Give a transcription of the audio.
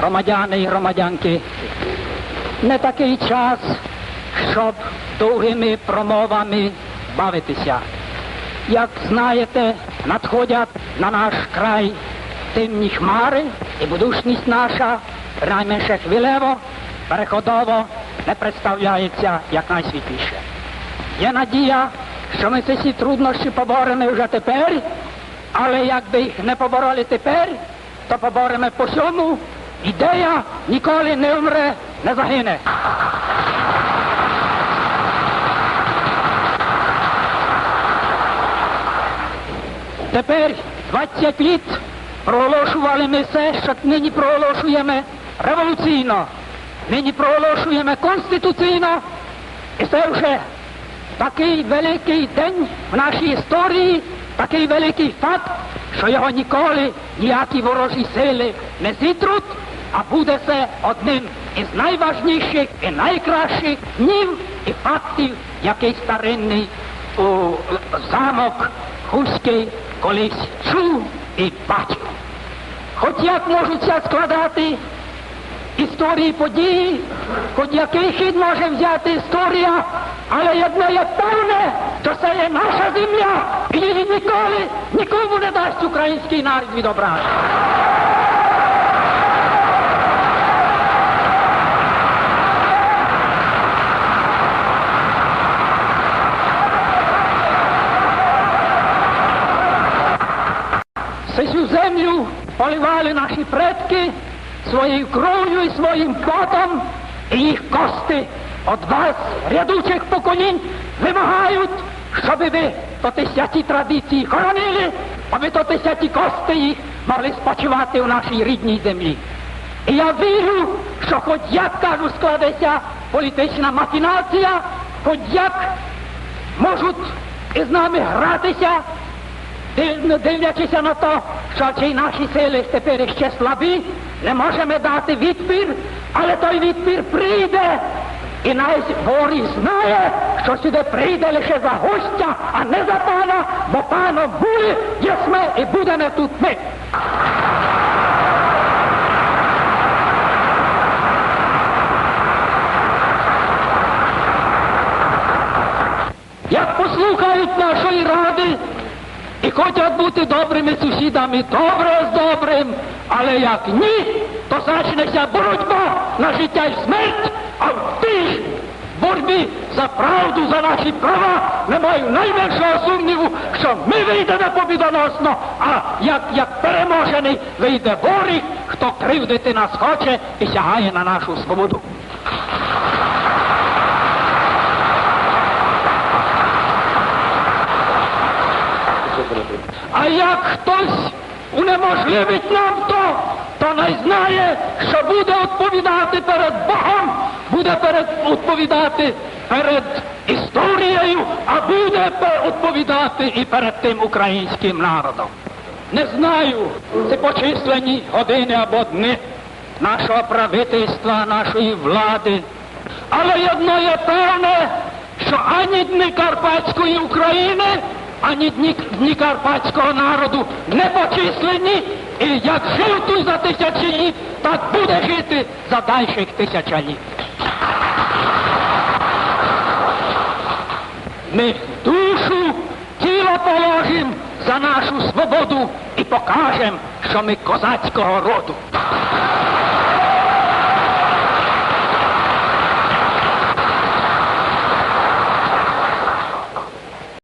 громадяни і громадянки, не такий час, щоб довгими промовами бавитися. Як знаєте, надходять на наш край темні хмари, і будушність наша, принайменше хвилево, переходово не представляється як найсвітліше. Є надія, що ми всі труднощі поборемо вже тепер, але якби їх не побороли тепер, то поборемо по сьому. Ідея ніколи не вмре, не загине. Тепер 20 літ проголошували ми все, що нині проголошуємо революційно, нині проголошуємо конституційно, і це вже такий великий день в нашій історії, такий великий факт, що його ніколи ніякі ворожі сили не зітруть, а буде це одним із найважніших і найкращих днів і фактів, який старинний у замок Хуський колись чув і бачив. Хоч як можуться складати історії події, хоч який хід може взяти історія, але одне є певне, що це є наша земля, і її ніколи нікому не дасть український народ відобрати. Землю поливали наші предки своєю кров'ю і своїм потом, і їх кости від вас, рядучих поколінь, вимагають, щоб ви то тисячі традицій хоронили, аби то тисячі кости їх могли спочивати у нашій рідній землі. І я вірю, що хоч як кажу, складеться політична махінація, хоч як можуть із нами гратися, див- дивлячися на те, що наші сили тепер ще слабі, не можемо дати відпір, але той відпір прийде. І навіть ворог знає, що сюди прийде лише за гостя, а не за пана, бо паном були, є ми і будемо тут ми. Як послухають нашої ради хочуть бути добрими сусідами, добре з добрим, але як ні, то почнеться боротьба на життя і смерть, а в тій боротьбі за правду, за наші права не маю найменшого сумніву, що ми вийдемо побідоносно, а як, як переможений вийде ворог, хто кривдити нас хоче і сягає на нашу свободу. А як хтось унеможливить нам то, то не знає, що буде відповідати перед Богом, буде перед, відповідати перед історією, а буде відповідати і перед тим українським народом. Не знаю, це почислені години або дни нашого правительства, нашої влади. Але одно є певне, що ані дни Карпатської України, ані дні, дні карпатського народу не почислені, і як жив тут за тисячі літ, так буде жити за дальших тисяча літ. Ми душу, тіло положимо за нашу свободу і покажемо, що ми козацького роду.